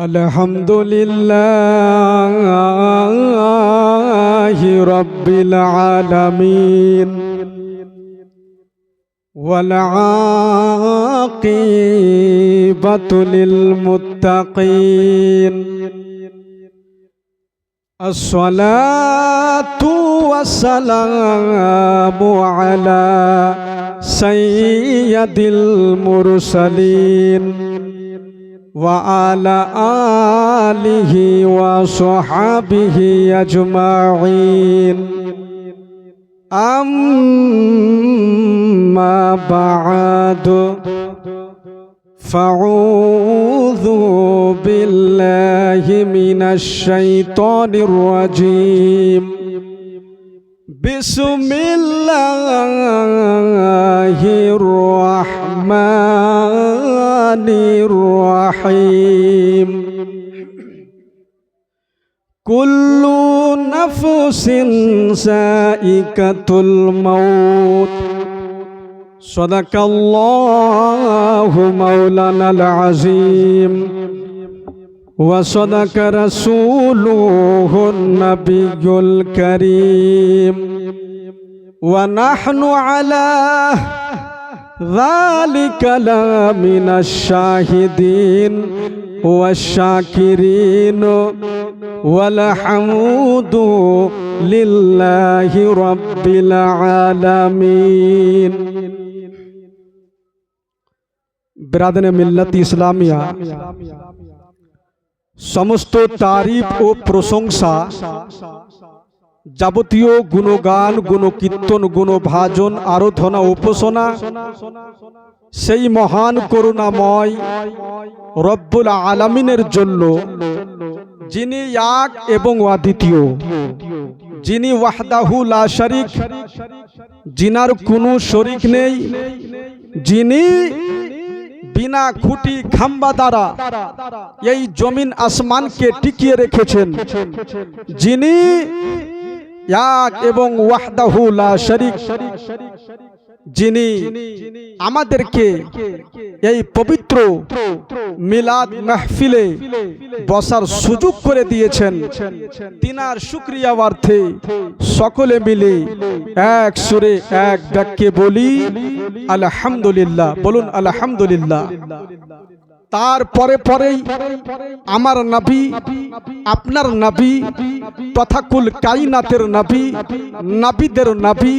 الحمد لله رب العالمين والعاقبة للمتقين الصلاة والسلام على سيد المرسلين وعلى آله وصحبه أجمعين. أما بعد فأعوذ بالله من الشيطان الرجيم. بسم الله الرحمن الرحيم كل نفس سائكة الموت صدق الله مولانا العظيم وصدق رسوله النبي الكريم ونحن على ذلك لا من الشاهدين والشاكرين والحمد لله رب العالمين برادن ملت اسلامیہ সমস্ত তারিফ ও প্রশংসা যাবতীয় গুণগান, গুণকীর্তন, গুণভাজন, আরাধনা, উপাসনা সেই মহান করুণাময় রব্বুল আলামিনের জন্য, যিনি এক এবং অদ্বিতীয়, যিনি ওয়াহদাহু লা শরিক জিনার কোনো শরিক নেই, যিনি বিনা খুঁটি খাম্বা দ্বারা এই জমিন আসমানকে টিকিয়ে রেখেছেন। যিনি এবং ওয়াহদাহু যিনি আমাদেরকে এই পবিত্র মিলাদ মাহফিলে বসার সুযোগ করে দিয়েছেন। তিনার শুক্রিয়া অর্থে সকলে মিলে এক সুরে এক বাক্যে বলি আলহামদুলিল্লাহ বলুন আলহামদুলিল্লাহ। তারপরে পরেই আমার নবী, আপনার নবী তথাকুল কাইনাতের নবী, নবীদের নবী,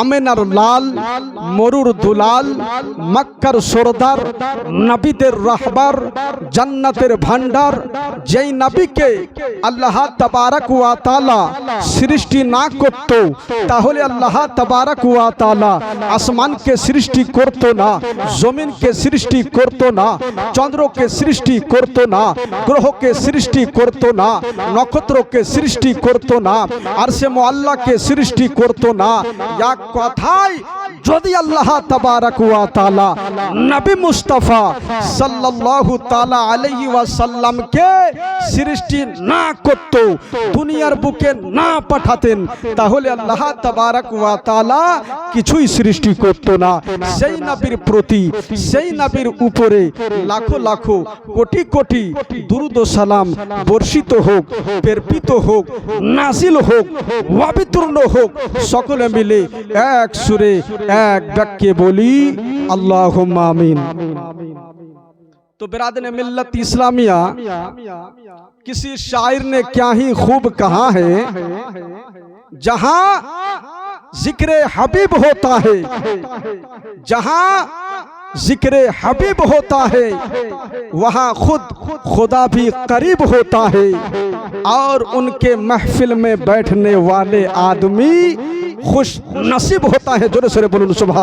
আমেনার লাল, মরুর দুলাল, মক্কার সরদার, নবীদের রাহবার, জান্নাতের ভান্ডার, যেই নবীকে আল্লাহ তাবারাক ওয়া তাআলা সৃষ্টি না করত, তাহলে আল্লাহ তাবারাক ওয়া তাআলা আসমানকে সৃষ্টি করত না, জমিনকে সৃষ্টি করত না চন্দ্রকে সৃষ্টি করত না, গ্রহকে সৃষ্টি করত না, নক্ষত্রকে সৃষ্টি করত না আর সে আল্লাহকে সৃষ্টি করত না। এক কথায় যদি আল্লাহ তাআলা নবী মুস্তাফা সাল্লাল্লাহু তাআলা আলাইহি ওয়াসাল্লামকে সৃষ্টি না করত, দুনিয়ার বুকে না পাঠাতেন, তাহলে আল্লাহ তাবারাক ওয়া তাআলা কিছুই সৃষ্টি করত না। সেই নবীর প্রতি, সেই নবীর উপরে লাখো লাখো কোটি কোটি দুরুদ ও সালাম বর্ষিত হোক পেরপিত হোক নাজিল হোক অবিতূর্ণ হোক সকলে মিলে এক সুরে এক বাক্যে বলি আল্লাহ আমিন तो बिरादन मिल्लत इस्लामिया किसी शायर ने क्या ही खूब कहा है जहां जिक्र हबीब होता है जहां जिक्र हबीब होता है वहाँ खुद खुदा भी करीब होता है और उनके महफिल में बैठने वाले आदमी खुश नसीब होता है जोरे सोरे बोलून सुबह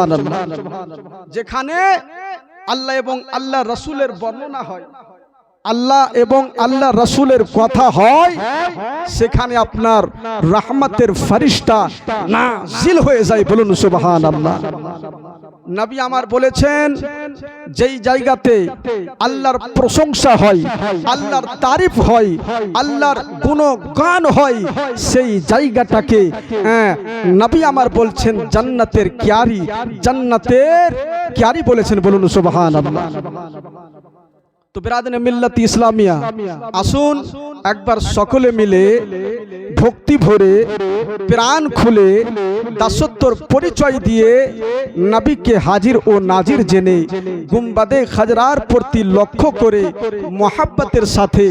যেখানে আল্লাহ এবং আল্লাহ রসুলের বর্ণনা হয়, আল্লাহ এবং আল্লাহ রসুলের কথা হয়, সেখানে আপনার রহমতের ফারিস্তা না জিল হয়ে যায়, বলুন সুবাহান আল্লাহ নবী আমার বলেছেন যেই জায়গাতে আল্লাহর প্রশংসা হয় আল্লাহর তারিফ হয় আল্লাহর গুণগান হয় সেই জায়গাটাকে হ্যাঁ, নবী আমার বলছেন জান্নাতের কিয়ারি জান্নাতের ক্যারি বলেছেন বলুন সুবহান আল্লাহ তো বেরাদিনে মিল্লাত ইসলামিয়া। আসুন একবার সকলে মিলে ভক্তি ভরে প্রাণ খুলে দাসত্বর পরিচয় দিয়ে নবীকে হাজির ও নাজির জেনে গুম্বাদে খাজরার প্রতি লক্ষ্য করে মোহাব্বতের সাথে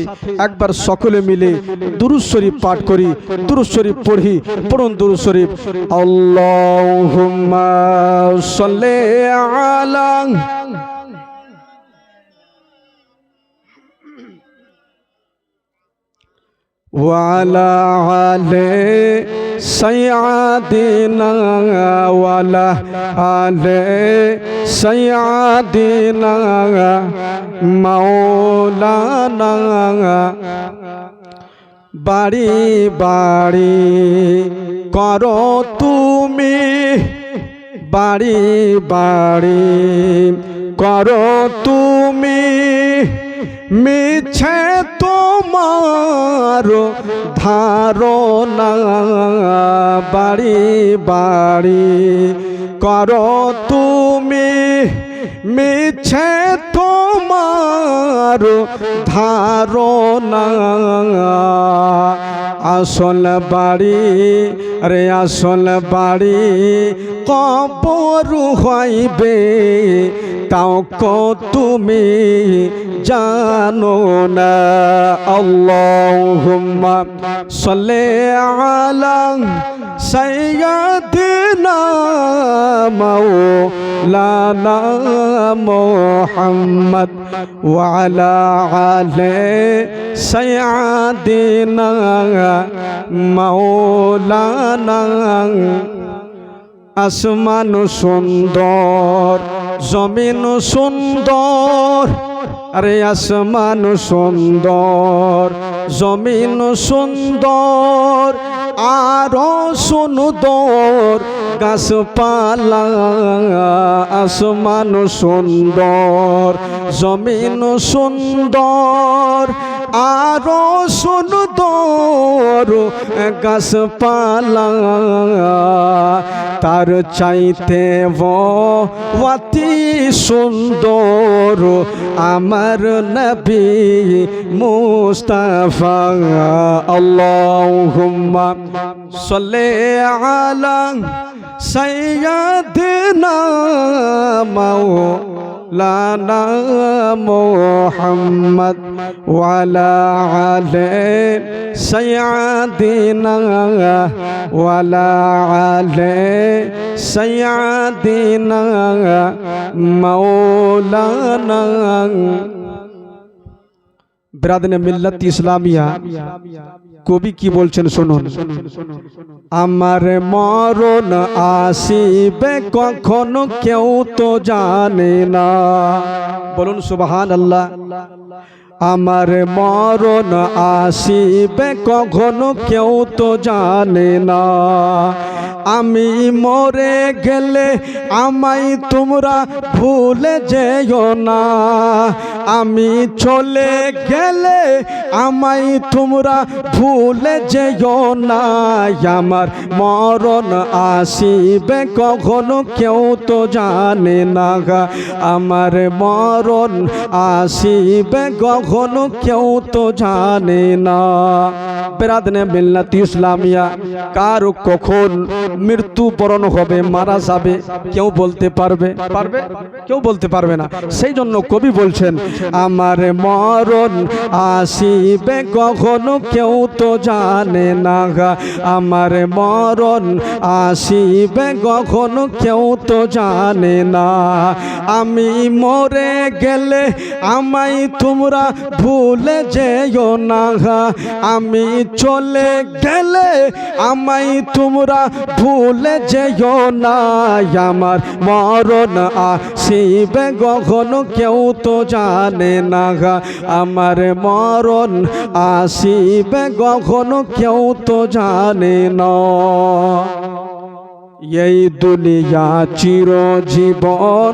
একবার সকলে মিলে দুরুজ শরীফ পাঠ করি দুরুজ শরীফ পড়ি, পড়ুন দুরুজ শরীফ। আল্লাহুম্মা وعلى آل سيدنا وعلى آل سيدنا مولانا বাড়ি বাড়ি করো তুমি বাড়ি বাড়ি করো তুমি মিছে তোমার ধারণা বাড়ি বাড়ি কর তুমি। মিছে তোমার ধারণা আসল বাড়ি, রে আসল বাড়ি কপরু হইবে। তাও ক তুমি জানো না, আল্লাহুম্মা সাল্লি আলা সাইয়্যিদিনা মাওলানা মুহাম্মদ ওয়া আলা সাইয়্যিদিনা মাওলানা আসমান সুন্দর, জমিন সুন্দর, আরে আসমান সুন্দর, জমিন সুন্দর আরও সুন্দর গাছপালা আসমান সুন্দর জমিন সুন্দর। আরও সুন্দর গাছপালা তার চাইতে অতি সুন্দর আমার নবী মুস্তাফা। আল্লাহুম্মা সাল্লি আলা সাইয়্যিদিনা মাওলানা মুহাম্মদ ওয়ালা আলি সাইয়্যিদিনা ওয়ালা আলি সাইয়্যিদিনা মাওলানা ব্রাদনে মিল্লাত ইসলামিয়া। কবি কি বলছেন শুনুন? আমার মরণ আসিবে কখনো কেউ তো জানে না। বলুন সুবহান আল্লাহ আমার মরণ আসিবে কখনো কেউ তো জানে না। আমি মরে গেলে আমায় তোমরা ভুলে যেও না। আমি চলে গেলে আমায় তোমরা ভুলে যেও না। আমার মরণ আসিবে কখনো কেউ তো জানে না গা। আমার মরণ আসিবে কখনো কেউ তো জানে না। বেরাদনে মিল্লাত ইসলামিয়া। কার কখন মৃত্যু বরণ হবে, মারা যাবে, কেউ বলতে পারবে? পারবে? কেউ বলতে পারবে না। সেই জন্য কবি বলছেন, আমার মরণ আসিবে কখনো, কেউ তো জানে না আমার মরণ আসিবে কখনো, কেউ তো জানে না। আমি মরে গেলে আমায় তোমরা ভুলে যেও না গা। আমি চলে গেলে আমাই তোমরা ভুলে যেও না। আমার মরণ আসিবে কখনো, কেউ তো জানে না আমার মরণ আসিবে কখনো, কেউ তো জানে না। এই দুনিয়া চিরজীবন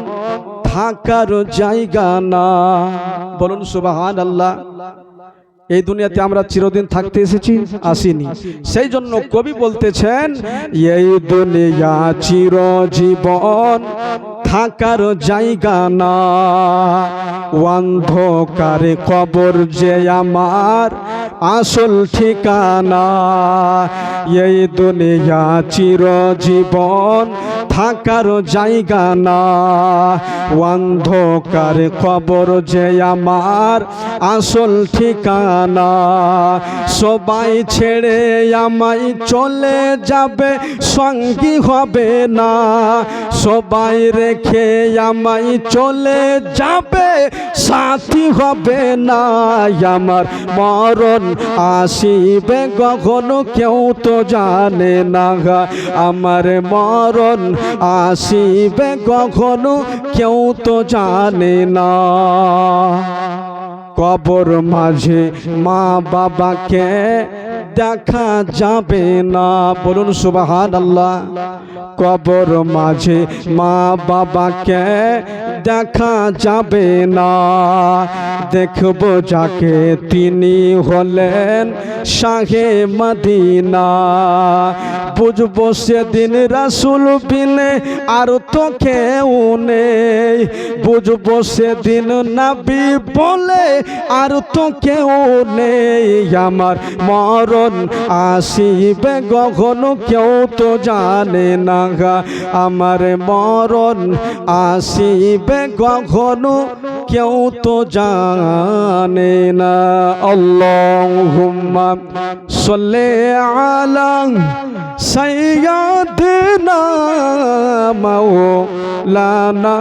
থাকার জায়গা না। বলুন সুবাহান আল্লাহ এই দুনিয়াতে আমরা চিরদিন থাকতে এসেছি, আসিনি। সেই জন্য কবি বলতেছেন, এই দুনিয়া চিরজীবন থাকার জায়গা না। অন্ধকারে কবর যে আমার আসল ঠিকানা। এই দুনিয়া চিরজীবন থাকার জায়গা না। অন্ধকার কবর যে আমার আসল ঠিকানা, সবাই ছেড়ে আমায় চলে যাবে, সঙ্গী হবে না। সবাই রেখে আমায় চলে যাবে, সাথী হবে না। আমার মরণ আসিবে, কখনো কেউ তো জানে না। আমার মরণ আসিবে কখনো কেউ তো জানে না। কবর মাঝে মা বাবাকে দেখা যাবে না। বলুন সুবাহান আল্লাহ কবর মাঝে মা বাবাকে দেখা যাবে না। দেখব যাকে তিনি হলেন শাহে মদিনা। বুঝব সেদিন রাসুল বিনে আর তো কেউ নেই। বুঝব সেদিন নাবি বলে আর তো কেউ নেই। আমার মরণ আসিবে কখনো কেউ তো জানে না। আমার মরণ আসিবে কখনো কেউ তো জানে না আল্লাহুম্মা সাল্লি আলা সাইয়্যিদিনা মাওলানা